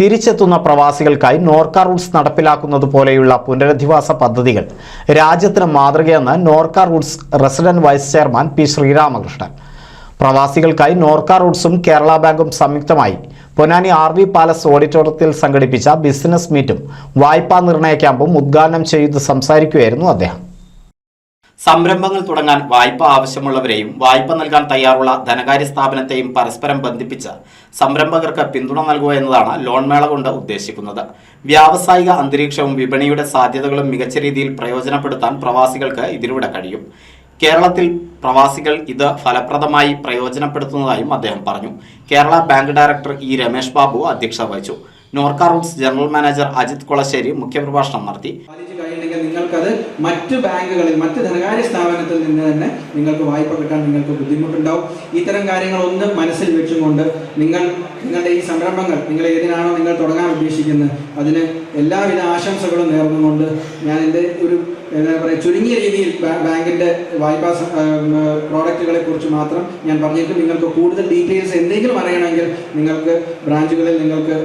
തിരിച്ചെത്തുന്ന പ്രവാസികൾക്കായി നോർക്ക റൂട്ട്സ് നടപ്പിലാക്കുന്നത് പോലെയുള്ള പുനരധിവാസ പദ്ധതികൾ. രാജ്യത്തിന് മാതൃകയെന്ന് Norka Roots resident vice chairman P Sreeramakrishnan. പ്രവാസികൾക്കായി Norka റൂട്ട്സും കേരള ബാങ്കും സംയുക്തമായി പൊന്നാനി ആർ വി പാലസ് ഓഡിറ്റോറിയത്തിൽ സംഘടിപ്പിച്ച ബിസിനസ് മീറ്റും വായ്പാ നിർണയ ക്യാമ്പും ഉദ്ഘാടനം ചെയ്ത് സംസാരിക്കുകയായിരുന്നു അദ്ദേഹം. സംരംഭങ്ങൾ തുടങ്ങാൻ വായ്പ ആവശ്യമുള്ളവരെയും വായ്പ നൽകാൻ തയ്യാറുള്ള ധനകാര്യ സ്ഥാപനത്തെയും പരസ്പരം ബന്ധിപ്പിച്ച് സംരംഭകർക്ക് പിന്തുണ നൽകുക എന്നതാണ് ലോൺ മേള കൊണ്ട് ഉദ്ദേശിക്കുന്നത്. വ്യാവസായിക അന്തരീക്ഷവും വിപണിയുടെ സാധ്യതകളും മികച്ച രീതിയിൽ പ്രയോജനപ്പെടുത്താൻ പ്രവാസികൾക്ക് ഇതിലൂടെ കഴിയും. കേരളത്തിൽ പ്രവാസികൾ ഇത് ഫലപ്രദമായി പ്രയോജനപ്പെടുത്തുന്നതായും അദ്ദേഹം പറഞ്ഞു. Kerala bank director E Ramesh Babu അധ്യക്ഷത വഹിച്ചു. Norka roots general manager Ajith Kulassery മുഖ്യപ്രഭാഷണം നടത്തി. നിങ്ങൾക്കത് മറ്റു ബാങ്കുകളിൽ മറ്റ് ധനകാര്യ സ്ഥാപനത്തിൽ നിന്ന് തന്നെ നിങ്ങൾക്ക് വായ്പ കിട്ടാൻ നിങ്ങൾക്ക് ബുദ്ധിമുട്ടുണ്ടാവും. ഇത്തരം കാര്യങ്ങളൊന്ന് മനസ്സിൽ വെച്ചുകൊണ്ട് നിങ്ങൾ നിങ്ങളുടെ ഈ സംരംഭങ്ങൾ നിങ്ങൾ ഏതിനാണോ നിങ്ങൾ തുടങ്ങാൻ ഉദ്ദേശിക്കുന്നത് അതിന് എല്ലാവിധ ആശംസകളും നേർന്നുകൊണ്ട് ഞാൻ എന്റെ ഒരു എന്താ പറയുക ചുരുങ്ങിയ രീതിയിൽ ബാങ്കിന്റെ വായ്പാ പ്രോഡക്റ്റുകളെ കുറിച്ച് മാത്രം ഞാൻ പറഞ്ഞിട്ട് നിങ്ങൾക്ക് കൂടുതൽ ഡീറ്റെയിൽസ് എന്തെങ്കിലും അറിയണമെങ്കിൽ നിങ്ങൾക്ക് ബ്രാഞ്ചുകളിൽ നിങ്ങൾക്ക്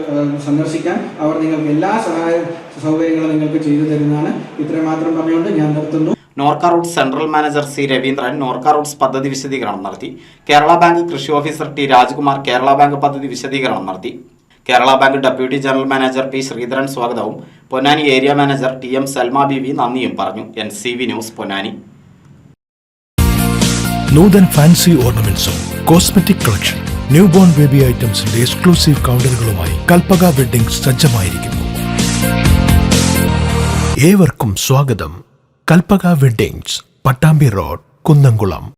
സന്ദർശിക്കാം. അവർ നിങ്ങൾക്ക് എല്ലാ സഹായ സൗകര്യങ്ങളും നിങ്ങൾക്ക് ചെയ്തു തരുന്നതാണ്. ഇത്രയും മാത്രം പറഞ്ഞുകൊണ്ട് ഞാൻ നിർത്തുന്നു. Norka roots central manager C Raveendran Norka roots പദ്ധതി വിശദീകരണം നടത്തി. കേരള ബാങ്ക് കൃഷി officer T Rajkumar Kerala bank പദ്ധതി വിശദീകരണം നടത്തി. Kerala bank deputy general manager P Sreedharan സ്വാഗതവും. Ponnani area manager T M Salma Beevi നന്ദിയും പറഞ്ഞു. N C V news Ponnani. Nuthan fancy ഓർണമെന്റ്സും cosmetic collection new born baby ഐറ്റംസിന്റെ exclusive കൗണ്ടറുകളുമായി Kalpaka wedding സജ്ജമായിരിക്കുന്നു. ഏവർക്കും സ്വാഗതം. Kalpaka weddings Pattambi road Kunnamkulam.